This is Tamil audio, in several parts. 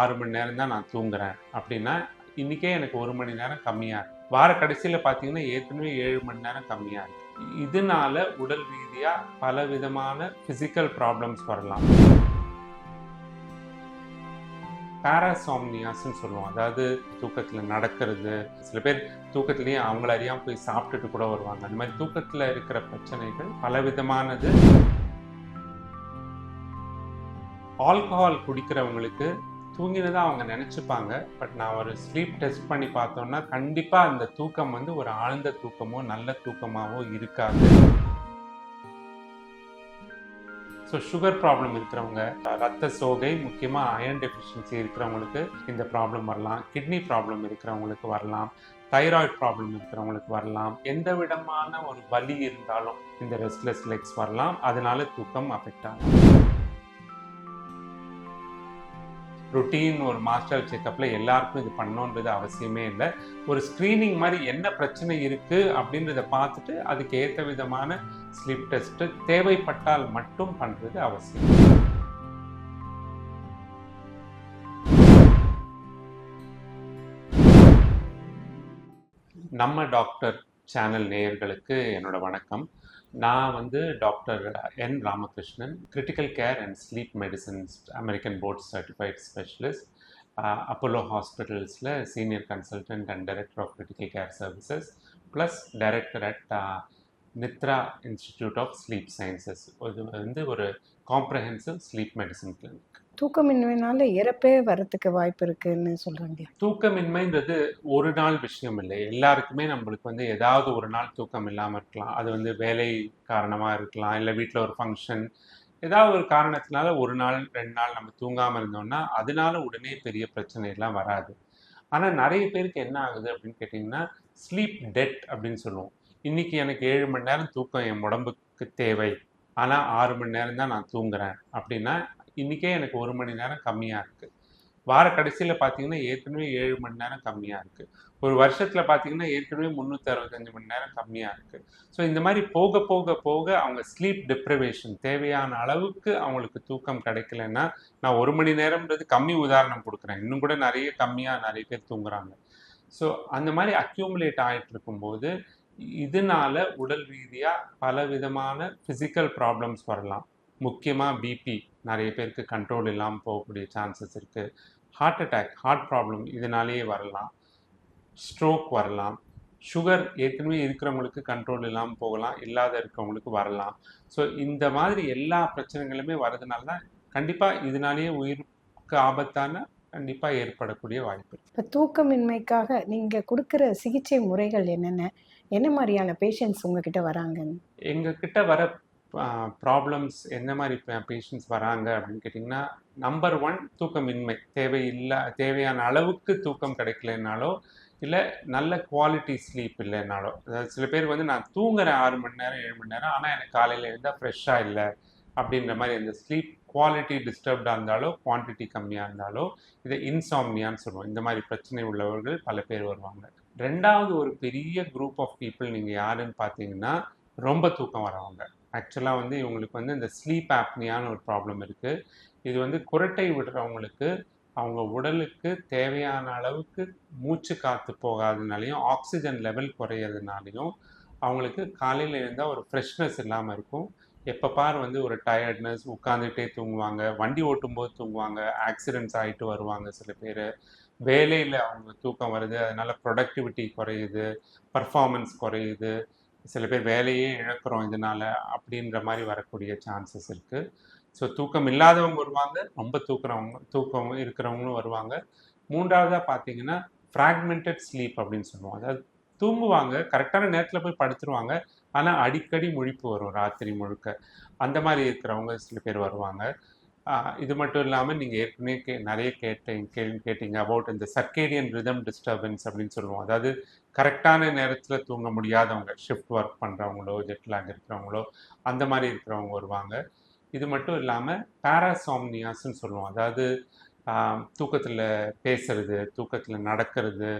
ஆறு மணி நேரம் தான் நான் தூங்குறேன். அப்படின்னா இன்றைக்கே எனக்கு ஒரு மணி நேரம் கம்மியாக இருக்கு. வார கடைசியில் பார்த்தீங்கன்னா ஏற்கனவே ஏழு மணி நேரம் கம்மியாக இருக்கு. இதனால உடல் ரீதியாக பல விதமான ஃபிசிக்கல் ப்ராப்ளம்ஸ் வரலாம் பேராசாம்னியாஸ்ன்னு சொல்லுவோம். அதாவது தூக்கத்தில் நடக்கிறது. சில பேர் தூக்கத்திலேயே அவங்கள அறியாமல் போய் சாப்பிட்டுட்டு கூட வருவாங்க. அந்த மாதிரி தூக்கத்தில் இருக்கிற பிரச்சனைகள் பல விதமானது ஆல்கஹால் குடிக்கிறவங்களுக்கு தூங்கினதாக அவங்க நினச்சிப்பாங்க. பட் நான் ஒரு ஸ்லீப் டெஸ்ட் பண்ணி பார்த்தோன்னா கண்டிப்பாக அந்த தூக்கம் வந்து ஒரு ஆழ்ந்த தூக்கமோ நல்ல தூக்கமாகவோ இருக்காது. ஸோ சுகர் ப்ராப்ளம் இருக்கிறவங்க ரத்த சோகை முக்கியமாக அயர்ன் டெஃபிஷியன்சி இருக்கிறவங்களுக்கு இந்த ப்ராப்ளம் வரலாம். கிட்னி ப்ராப்ளம் இருக்கிறவங்களுக்கு வரலாம். தைராய்டு ப்ராப்ளம் இருக்கிறவங்களுக்கு வரலாம். எந்த விதமான ஒரு வலி இருந்தாலும் இந்த ரெஸ்ட்லெஸ் லெக்ஸ் வரலாம். அதனால தூக்கம் அஃபெக்ட் ஆகும். ருட்டீன் ஒரு மாஸ்டர் செக்கப்பில் எல்லாருக்கும் இது பண்ணணுன்றது அவசியமே இல்லை. ஒரு ஸ்க்ரீனிங் மாதிரி என்ன பிரச்சனை இருக்குது அப்படின்றத பார்த்துட்டு அதுக்கு ஏற்ற விதமான ஸ்லீப் டெஸ்ட்டு தேவைப்பட்டால் மட்டும் பண்ணுறது அவசியம். நம்ம டாக்டர் சேனல் நேயர்களுக்கு என்னோட வணக்கம். நான் வந்து doctor N Ramakrishnan critical care and sleep medicines American board certified specialist Apollo ஹாஸ்பிட்டல்ஸில் senior consultant and director of critical care services plus director at Nidra institute of sleep sciences இது வந்து ஒரு காம்ப்ரஹென்சிவ் ஸ்லீப் மெடிசன் கிளினிக் தூக்கமின்மைனால இறப்பே வரத்துக்கு வாய்ப்பு இருக்குன்னு சொல்றாங்க. தூக்கமின்மைன்றது ஒரு நாள் விஷயம் இல்லை. எல்லாருக்குமே நம்மளுக்கு வந்து ஏதாவது ஒரு நாள் தூக்கம் இல்லாமல் இருக்கலாம். அது வந்து வேலை காரணமாக இருக்கலாம். இல்லை வீட்டில் ஒரு ஃபங்க்ஷன் ஏதாவது ஒரு காரணத்தினால ஒரு நாள் ரெண்டு நாள் நம்ம தூங்காமல் இருந்தோம்னா அதனால உடனே பெரிய பிரச்சனைலாம் வராது. ஆனால் நிறைய பேருக்கு என்ன ஆகுது அப்படின்னு கேட்டிங்கன்னா ஸ்லீப் டெட் அப்படின்னு சொல்லுவோம். இன்னைக்கு எனக்கு ஏழு மணி நேரம் தூக்கம் என் உடம்புக்கு தேவை. ஆனால் ஆறு மணி நேரம் தான் நான் தூங்குறேன் அப்படின்னா இன்றைக்கே எனக்கு ஒரு மணி நேரம் கம்மியாக இருக்குது வார கடைசியில் பார்த்தீங்கன்னா ஏற்கனவே ஏழு மணி நேரம் கம்மியாக இருக்குது ஒரு வருஷத்தில் பார்த்தீங்கன்னா ஏற்கனவே முந்நூற்றி அறுபத்தஞ்சு மணி நேரம் கம்மியாக இருக்குது ஸோ இந்த மாதிரி போக போக போக அவங்க ஸ்லீப் டிப்ரவேஷன் தேவையான அளவுக்கு அவங்களுக்கு தூக்கம் கிடைக்கலன்னா நான் ஒரு மணி நேரம்ன்றது கம்மி உதாரணம் கொடுக்குறேன். இன்னும் கூட நிறைய கம்மியாக நிறைய பேர் தூங்குறாங்க. ஸோ அந்த மாதிரி அக்யூமுலேட் ஆகிட்டு இருக்கும்போது இதனால உடல் ரீதியாக பல விதமான ஃபிசிக்கல் ப்ராப்ளம்ஸ் வரலாம். முக்கியமாக பிபி நிறைய பேருக்கு கண்ட்ரோல் இல்லாமல் போகக்கூடிய சான்சஸ் இருக்குது ஹார்ட் அட்டாக் ஹார்ட் ப்ராப்ளம் இதனாலேயே வரலாம். ஸ்ட்ரோக் வரலாம். சுகர் ஏற்கனவே இருக்கிறவங்களுக்கு கண்ட்ரோல் இல்லாமல் போகலாம். இல்லாத இருக்கிறவங்களுக்கு வரலாம். ஸோ இந்த மாதிரி எல்லா பிரச்சனைகளுமே வரதுனால தான் கண்டிப்பாக இதனாலேயே உயிருக்கு ஆபத்தான கண்டிப்பாக ஏற்படக்கூடிய வாய்ப்பு. இப்போ தூக்கமின்மைக்காக நீங்க கொடுக்குற சிகிச்சை முறைகள் என்னென்ன? என்ன மாதிரியான பேஷண்ட்ஸ் உங்ககிட்ட வராங்கன்னு? எங்ககிட்ட வர ப்ராப்ளம்ஸ் என்ன மாதிரி பேஷண்ட்ஸ் வராங்க அப்படின்னு கேட்டிங்கன்னா நம்பர் ஒன் தூக்கமின்மை. தேவையில்லை தேவையான அளவுக்கு தூக்கம் கிடைக்கலனாலோ இல்லை நல்ல குவாலிட்டி ஸ்லீப் இல்லைனாலோ. அதாவது சில பேர் வந்து நான் தூங்குறேன் ஆறு மணி நேரம் ஏழு மணி நேரம் ஆனால் எனக்கு காலையில் இருந்தால் ஃப்ரெஷ்ஷாக இல்லை அப்படின்ற மாதிரி அந்த ஸ்லீப் குவாலிட்டி டிஸ்டர்ப்டாக இருந்தாலோ குவான்டிட்டி கம்மியாக இருந்தாலோ இதை இன்சாம்னியான்னு சொல்லுவோம். இந்த மாதிரி பிரச்சனை உள்ளவர்கள் பல பேர் வருவாங்க. ரெண்டாவது ஒரு பெரிய குரூப் ஆஃப் பீப்புள் நீங்கள் யாருன்னு பார்த்தீங்கன்னா ரொம்ப தூக்கம் வரவங்க. ஆக்சுவலாக வந்து இவங்களுக்கு வந்து இந்த ஸ்லீப் ஆப்னியான ஒரு ப்ராப்ளம் இருக்குது இது வந்து குரட்டை விடுறவங்களுக்கு அவங்க உடலுக்கு தேவையான அளவுக்கு மூச்சு காற்று போகாதனாலையும் ஆக்சிஜன் லெவல் குறையிறதுனாலையும் அவங்களுக்கு காலையில் இருந்தால் ஒரு ஃப்ரெஷ்னஸ் இல்லாமல் இருக்கும். எப்போ பார் வந்து ஒரு டயர்ட்னஸ் உட்காந்துட்டே தூங்குவாங்க வண்டி ஓட்டும்போது தூங்குவாங்க ஆக்சிடென்ட்ஸ் ஆகிட்டு வருவாங்க சில பேர். வேலையில் அவங்க தூக்கம் வருது அதனால ப்ரொடக்டிவிட்டி குறையுது பர்ஃபார்மன்ஸ் குறையுது. சில பேர் வேலையே இழக்கிறோம் இதனால அப்படின்ற மாதிரி வரக்கூடிய சான்சஸ் இருக்குது ஸோ தூக்கம் இல்லாதவங்க வருவாங்க ரொம்ப தூக்குறவங்க தூக்கம் இருக்கிறவங்களும் வருவாங்க. மூன்றாவதாக பார்த்தீங்கன்னா ஃப்ராக்மெண்டட் ஸ்லீப் அப்படின்னு சொல்லுவோம். அதாவது தூங்குவாங்க கரெக்டான நேரத்தில் போய் படுத்துருவாங்க. ஆனால் அடிக்கடி முழிப்பு வரும் ராத்திரி முழுக்க. அந்த மாதிரி இருக்கிறவங்க சில பேர் வருவாங்க. இது மட்டும் இல்லாமல் நீங்கள் ஏற்கனவே கே நிறைய கேட்டீங்க கேள்வி கேட்டீங்க அபவுட் இந்த சர்க்கேடியன் ரிதம் டிஸ்டர்பன்ஸ் அப்படின்னு சொல்லுவோம். அதாவது கரெக்டான நேரத்தில் தூங்க முடியாதவங்க ஷிஃப்ட் ஒர்க் பண்ணுறவங்களோ ஜெட்லாக் இருக்கிறவங்களோ அந்த மாதிரி இருக்கிறவங்க வருவாங்க. இது மட்டும் இல்லாமல் பேராசாம்னியாஸ்ன்னு சொல்லுவோம். அதாவது தூக்கத்தில் பேசுறது தூக்கத்தில் நடக்கிறது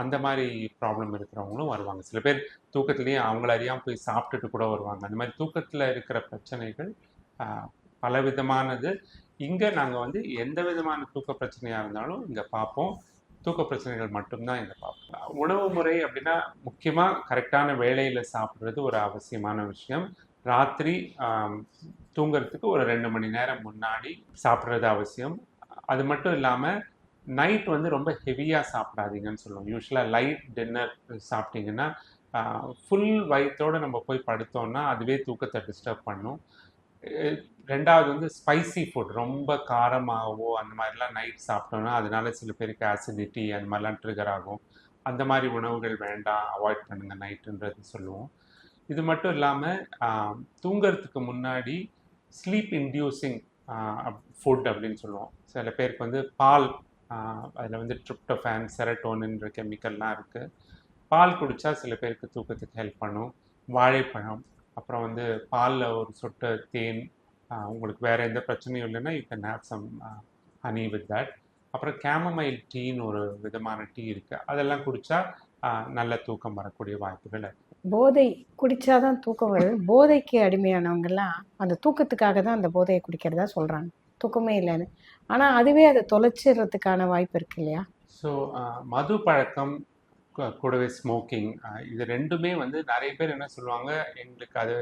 அந்த மாதிரி ப்ராப்ளம் இருக்கிறவங்களும் வருவாங்க. சில பேர் தூக்கத்துலேயே அவங்கள அறியாமல் போய் சாப்பிட்டுட்டு கூட வருவாங்க. அந்த மாதிரி தூக்கத்தில் இருக்கிற பிரச்சனைகள் பல பலவிதமானது. இங்கே நாங்கள் வந்து எந்த விதமான தூக்க பிரச்சனையாக இருந்தாலும் இங்கே பார்ப்போம். தூக்க பிரச்சனைகள் மட்டும்தான் இதை பார்ப்போம். உணவு முறை அப்படின்னா முக்கியமாக கரெக்டான வேலையில் சாப்பிட்றது ஒரு அவசியமான விஷயம். ராத்திரி தூங்கிறதுக்கு தூங்குறதுக்கு ஒரு ரெண்டு மணி நேரம் முன்னாடி சாப்பிட்றது அவசியம். அது மட்டும் இல்லாமல் நைட் வந்து ரொம்ப ஹெவியாக சாப்பிடாதீங்கன்னு சொல்லுவோம். யூஸ்வலாக லைட் டின்னர் சாப்பிட்டீங்கன்னா ஃபுல் வயிற்றோடு நம்ம போய் படுத்தோம்னா அதுவே தூக்கத்தை டிஸ்டர்ப் பண்ணும். ரெண்டாவது வந்து ஸ்பைசி ஃபுட் ரொம்ப காரமாகவோ அந்த மாதிரிலாம் நைட் சாப்பிட்டோன்னா அதனால சில பேருக்கு ஆசிடிட்டி அந்த மாதிரிலாம் ட்ரிகர் ஆகும். அந்த மாதிரி உணவுகள் வேண்டாம் அவாய்ட் பண்ணுங்கள் நைட்டுன்றது சொல்லுவோம். இது மட்டும் இல்லாமல் தூங்குறதுக்கு முன்னாடி ஸ்லீப் இன்டியூசிங் ஃபுட் அப்படின்னு சொல்லுவோம். சில பேருக்கு வந்து பால் அதில் வந்து ட்ரிப்டோஃபேன் செரட்டோனின்ற கெமிக்கல்லாம் இருக்குது பால் குடித்தா சில பேருக்கு தூக்கத்துக்கு ஹெல்ப் பண்ணும். வாழைப்பழம் அப்புறம் வந்து பாலில் ஒரு சொட்டு தேன் உங்களுக்கு வேறு எந்த பிரச்சனையும் இல்லைன்னா you can have some honey with that அப்புறம் கேமமைல் டீன்னு ஒரு விதமான டீ இருக்குது அதெல்லாம் குடித்தா நல்ல தூக்கம் வரக்கூடிய வாய்ப்புகள் இருக்கு. போதை குடிச்சாதான் தூக்கம் வருது. போதைக்கு அடிமையானவங்கெல்லாம் அந்த தூக்கத்துக்காக தான் அந்த போதையை குடிக்கிறதா சொல்றாங்க. தூக்கமே இல்லைன்னு. ஆனா அதுவே அதை தொலைச்சிடுறதுக்கான வாய்ப்பு இருக்கு இல்லையா? ஸோ மது பழக்கம் கூடவே ஸ்மோக்கிங் இது ரெண்டுமே வந்து நிறைய பேர் என்ன சொல்லுவாங்க எங்களுக்கு அது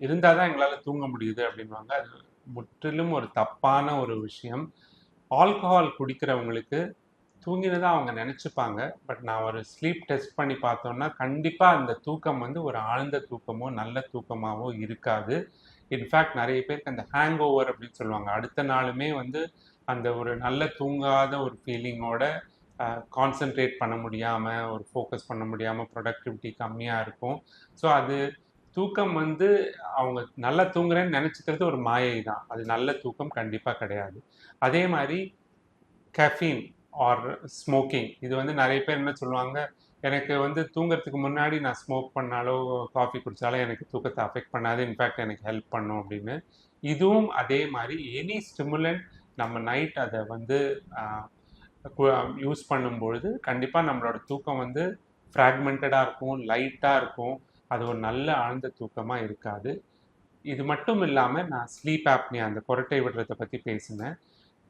இருந்தால் தான் எங்களால் தூங்க முடியுது அப்படின்வாங்க அது முற்றிலும் ஒரு தப்பான ஒரு விஷயம். ஆல்கஹால் குடிக்கிறவங்களுக்கு தூங்கினதா அவங்க நினச்சிப்பாங்க. பட் நான் ஒரு ஸ்லீப் டெஸ்ட் பண்ணி பார்த்தோன்னா கண்டிப்பாக அந்த தூக்கம் வந்து ஒரு ஆழ்ந்த தூக்கமோ நல்ல தூக்கமாகவோ இருக்காது. இன்ஃபேக்ட் நிறைய பேருக்கு அந்த ஹேங் ஓவர் அப்படின்னு சொல்லுவாங்க. அடுத்த நாளுமே வந்து அந்த ஒரு நல்ல தூங்காத ஒரு ஃபீலிங்கோட கான்சென்ட்ரேட் பண்ண முடியாமல் ஒரு ஃபோக்கஸ் பண்ண முடியாமல் ப்ரொடக்டிவிட்டி கம்மியாக இருக்கும். ஸோ அது தூக்கம் வந்து அவங்க நல்லா தூங்குறேன்னு நினச்சிக்கிறது ஒரு மாயை தான் அது நல்ல தூக்கம் கண்டிப்பாக கிடையாது. அதே மாதிரி கஃபீன் ஆர் ஸ்மோக்கிங் இது வந்து நிறைய பேர் என்ன சொல்லுவாங்க எனக்கு வந்து தூங்குறதுக்கு முன்னாடி நான் ஸ்மோக் பண்ணாலோ காஃபி குடித்தாலோ எனக்கு தூக்கத்தை அஃபெக்ட் பண்ணாது. இன்ஃபேக்ட் எனக்கு ஹெல்ப் பண்ணும் அப்படின்னு. இதுவும் அதே மாதிரி எனி ஸ்டிமுலண்ட் நம்ம நைட் அதை வந்து யூஸ் பண்ணும்பொழுது கண்டிப்பாக நம்மளோட தூக்கம் வந்து ஃப்ராக்மெண்டடாக இருக்கும் லைட்டாக இருக்கும். அது ஒரு நல்ல ஆழ்ந்த தூக்கமாக இருக்காது. இது மட்டும் இல்லாமல் நான் ஸ்லீப் ஆப்னியா அந்த குரட்டை விடுறதை பற்றி பேசினேன்.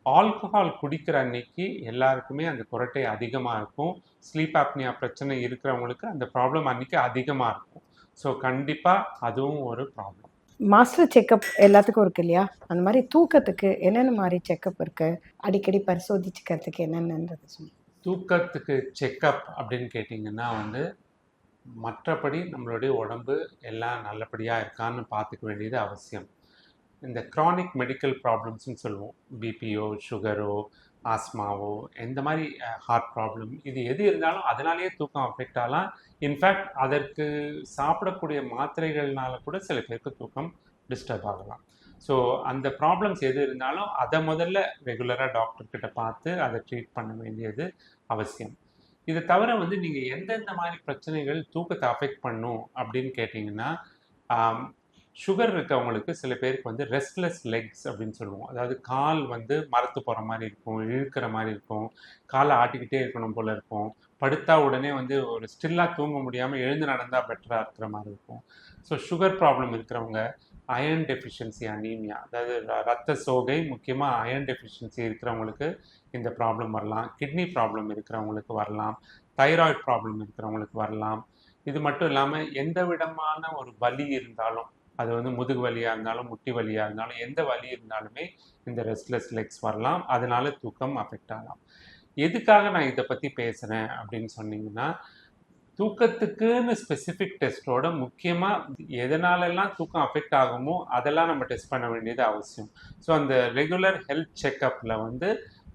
ஆல்கஹால் குடிக்கிற அன்னைக்கு எல்லாருக்குமே அந்த குரட்டை அதிகமாக இருக்கும். ஸ்லீப் ஆப்னியா பிரச்சனை இருக்கிறவங்களுக்கு அந்த ப்ராப்ளம் அன்னைக்கு அதிகமாக இருக்கும். ஸோ கண்டிப்பாக அதுவும் ஒரு ப்ராப்ளம் மாஸ்டர் செக்கப் எல்லாத்துக்கும் இருக்கு இல்லையா? அந்த மாதிரி தூக்கத்துக்கு என்னென்ன மாதிரி செக்கப் இருக்கு? அடிக்கடி பரிசோதிச்சுக்கிறதுக்கு என்னென்னன்றது சொல்லுங்க தூக்கத்துக்கு செக்கப் அப்படின்னு கேட்டிங்கன்னா வந்து மற்றபடி நம்மளுடைய உடம்பு எல்லாம் நல்லபடியாக இருக்கான்னு பார்த்துக்க வேண்டியது அவசியம். இந்த க்ரானிக் மெடிக்கல் ப்ராப்ளம்ஸ்னு சொல்லுவோம். பிபியோ சுகரோ ஆஸ்மாவோ எந்த மாதிரி ஹார்ட் ப்ராப்ளம் இது எது இருந்தாலும் அதனாலேயே தூக்கம் அஃபெக்ட் ஆகலாம். இன்ஃபேக்ட் அதற்கு சாப்பிடக்கூடிய மாத்திரைகள்னால கூட சில பேருக்கு தூக்கம் டிஸ்டர்ப் ஆகலாம். ஸோ அந்த ப்ராப்ளம்ஸ் எது இருந்தாலும் அதை முதல்ல ரெகுலராக டாக்டர்கிட்ட பார்த்து அதை ட்ரீட் பண்ண வேண்டியது அவசியம். இதை தவிர வந்து நீங்கள் எந்தெந்த மாதிரி பிரச்சனைகள் தூக்கத்தை அஃபெக்ட் பண்ணும் அப்படின்னு கேட்டிங்கன்னா சுகர் இருக்கவங்களுக்கு சில பேருக்கு வந்து ரெஸ்ட்லெஸ் லெக்ஸ் அப்படின்னு சொல்லுவோம். அதாவது கால் வந்து மரத்து போகிற மாதிரி இருக்கும் இழுக்கிற மாதிரி இருக்கும். காலை ஆட்டிக்கிட்டே இருக்கணும் போல் இருக்கும். படுத்தா உடனே வந்து ஒரு ஸ்டில்லாக தூங்க முடியாமல் எழுந்து நடந்தால் பெட்டராக இருக்கிற மாதிரி இருக்கும். ஸோ சுகர் ப்ராப்ளம் இருக்கிறவங்க அயர்ன் டெஃபிஷியன்சி அனீமியா அதாவது ர- ரத்த சோகை முக்கியமாக அயர்ன் டெஃபிஷியன்சி இருக்கிறவங்களுக்கு இந்த ப்ராப்ளம் வரலாம். கிட்னி ப்ராப்ளம் இருக்கிறவங்களுக்கு வரலாம். தைராய்டு ப்ராப்ளம் இருக்கிறவங்களுக்கு வரலாம். இது மட்டும் இல்லாமல் எந்த விதமான ஒரு வலி இருந்தாலும் அது வந்து முதுகு வலியாக இருந்தாலும் முட்டி வலியாக இருந்தாலும் எந்த வலி இருந்தாலுமே இந்த ரெஸ்ட்லெஸ் லெக்ஸ் வரலாம். அதனால தூக்கம் அஃபெக்ட் ஆகலாம். எதுக்காக நான் இதை பற்றி பேசுகிறேன் அப்படின்னு சொன்னீங்கன்னா தூக்கத்துக்குன்னு ஸ்பெசிஃபிக் டெஸ்ட்டோட முக்கியமாக எதனாலெல்லாம் தூக்கம் அஃபெக்ட் ஆகுமோ அதெல்லாம் நம்ம டெஸ்ட் பண்ண வேண்டியது அவசியம். ஸோ அந்த ரெகுலர் ஹெல்த் செக்கப்பில் வந்து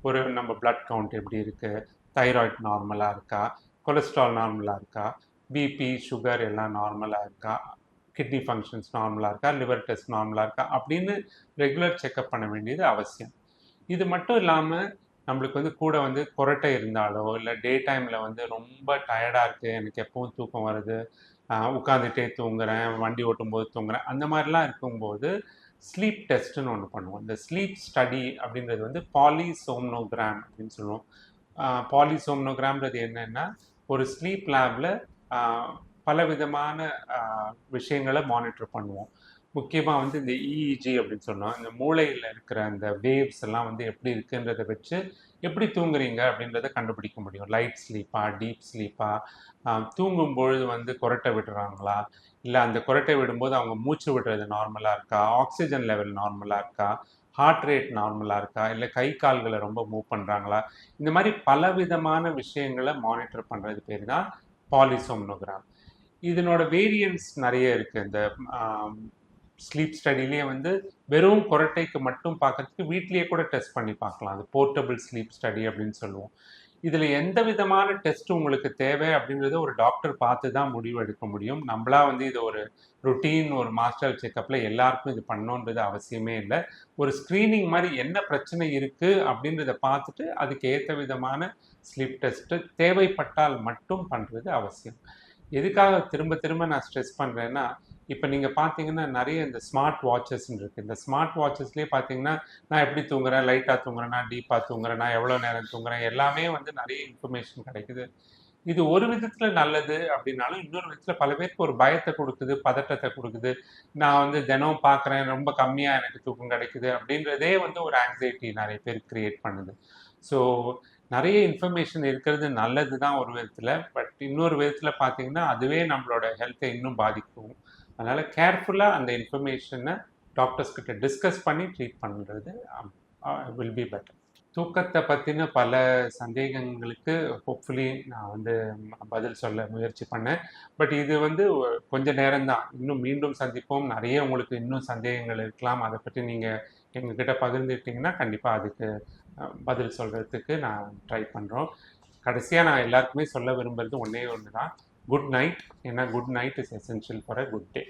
ஒரு நம்ம பிளட் கவுண்ட் எப்படி இருக்குது தைராய்டு நார்மலாக இருக்கா? கொலஸ்ட்ரால் நார்மலாக இருக்கா? பிபி சுகர் எல்லாம் நார்மலாக இருக்கா? கிட்னி ஃபங்க்ஷன்ஸ் நார்மலாக இருக்கா லிவர் டெஸ்ட் நார்மலாக இருக்கா அப்படின்னு ரெகுலர் செக்கப் பண்ண வேண்டியது அவசியம். இது மட்டும் இல்லாமல் நம்மளுக்கு வந்து கூட வந்து குரட்டை இருந்தாலோ இல்லை டே டைமில் வந்து ரொம்ப டயர்டாக இருக்குது எனக்கு எப்பவும் தூக்கம் வருது உட்காந்துட்டே தூங்குறேன் வண்டி ஓட்டும் போது தூங்குறேன் அந்த மாதிரிலாம் இருக்கும்போது ஸ்லீப் டெஸ்ட்டுன்னு ஒன்று பண்ணுவோம். இந்த ஸ்லீப் ஸ்டடி அப்படின்றது வந்து பாலிசோம்னோகிராம் அப்படின்னு சொல்லுவோம். பாலிசோம்னோகிராம்ன்றது என்னென்னா ஒரு ஸ்லீப் லேபில் பல விதமான விஷயங்களை மானிட்டர் பண்ணுவோம். முக்கியமாக வந்து இந்த இஇஜி அப்படின்னு சொன்னோம். இந்த மூளையில் இருக்கிற அந்த வேவ்ஸ் எல்லாம் வந்து எப்படி இருக்குன்றத வச்சு எப்படி தூங்குறீங்க அப்படின்றத கண்டுபிடிக்க முடியும். லைட் ஸ்லீப்பா டீப் ஸ்லீப்பா தூங்கும் பொழுது வந்து கொரட்டை விடுறாங்களா? இல்லை அந்த கொரட்டை விடும்போது அவங்க மூச்சு விடுறது நார்மலாக இருக்கா? ஆக்சிஜன் லெவல் நார்மலாக இருக்கா? ஹார்ட் ரேட் நார்மலாக இருக்கா? இல்லை கை கால்களை ரொம்ப மூவ் பண்ணுறாங்களா இந்த மாதிரி பலவிதமான விஷயங்களை மானிட்டர் பண்ணுறது பேர் தான் பாலிசோம்னோகிராம் இதனோட வேரியன்ஸ் நிறைய இருக்குது இந்த ஸ்லீப் ஸ்டடிலேயே வந்து வெறும் கொரட்டைக்கு மட்டும் பார்க்கறதுக்கு வீட்லேயே கூட டெஸ்ட் பண்ணி பார்க்கலாம் அது போர்ட்டபிள் ஸ்லீப் ஸ்டடி அப்படின்னு சொல்லுவோம். இதில் எந்த விதமான டெஸ்ட் உங்களுக்கு தேவை அப்படின்றத ஒரு டாக்டர் பார்த்து தான் முடிவு எடுக்க முடியும். நம்மளா வந்து இது ஒரு ருட்டீன் ஒரு மாஸ்டர் செக்கப்பில் எல்லாருக்கும் இது பண்ணணுன்றது அவசியமே இல்லை. ஒரு ஸ்க்ரீனிங் மாதிரி என்ன பிரச்சனை இருக்குது அப்படின்றத பார்த்துட்டு அதுக்கு ஏற்ற விதமான ஸ்லீப் டெஸ்ட்டு தேவைப்பட்டால் மட்டும் பண்ணுறது அவசியம். எதுக்காக திரும்ப திரும்ப நான் ஸ்ட்ரெஸ் பண்ணுறேன்னா இப்போ நீங்கள் பார்த்தீங்கன்னா நிறைய இந்த ஸ்மார்ட் வாட்சஸ்ன்னு இருக்குது இந்த ஸ்மார்ட் வாட்சஸ்லேயே பார்த்தீங்கன்னா நான் எப்படி தூங்குறேன்? லைட்டாக தூங்குறேன்னா டீப்பாக தூங்குறேன்னா எவ்வளோ நேரம் தூங்குறேன்? எல்லாமே வந்து நிறைய இன்ஃபர்மேஷன் கிடைக்குது. இது ஒரு விதத்தில் நல்லது அப்படின்னாலும் இன்னொரு விதத்தில் பல பேருக்கு ஒரு பயத்தை கொடுக்குது பதட்டத்தை கொடுக்குது. நான் வந்து தினம் பார்க்குறேன் ரொம்ப கம்மியாக எனக்கு தூக்கம் கிடைக்குது அப்படின்றதே வந்து ஒரு ஆங்ஸைட்டி நிறைய பேர் க்ரியேட் பண்ணுது. ஸோ நிறைய இன்ஃபர்மேஷன் இருக்கிறது நல்லது தான் ஒரு விதத்தில் பட் இன்னொரு விதத்தில் பார்த்தீங்கன்னா அதுவே நம்மளோட ஹெல்த்தை இன்னும் பாதிக்கும். அதனால் கேர்ஃபுல்லாக அந்த இன்ஃபர்மேஷனை டாக்டர்ஸ் கிட்ட டிஸ்கஸ் பண்ணி ட்ரீட் பண்ணுறது வில் பி பெட்டர் தூக்கத்தை பற்றின பல சந்தேகங்களுக்கு ஹோப்ஃபுல்லி நான் வந்து பதில் சொல்ல முயற்சி பண்ணேன். பட் இது வந்து கொஞ்சம் கொஞ்ச நேரம்தான். இன்னும் மீண்டும் சந்திப்போம். நிறைய உங்களுக்கு இன்னும் சந்தேகங்கள் இருக்கலாம். அதை பற்றி நீங்கள் எங்ககிட்ட பகிர்ந்துக்கிட்டிங்கன்னா கண்டிப்பாக அதுக்கு பதில் சொல்கிறதுக்கு நான் ட்ரை பண்ணுறோம் கடைசியாக நான் எல்லாருக்குமே சொல்ல விரும்புறது ஒன்றே ஒன்று தான் குட் நைட் ஏன்னா good night is essential for a good day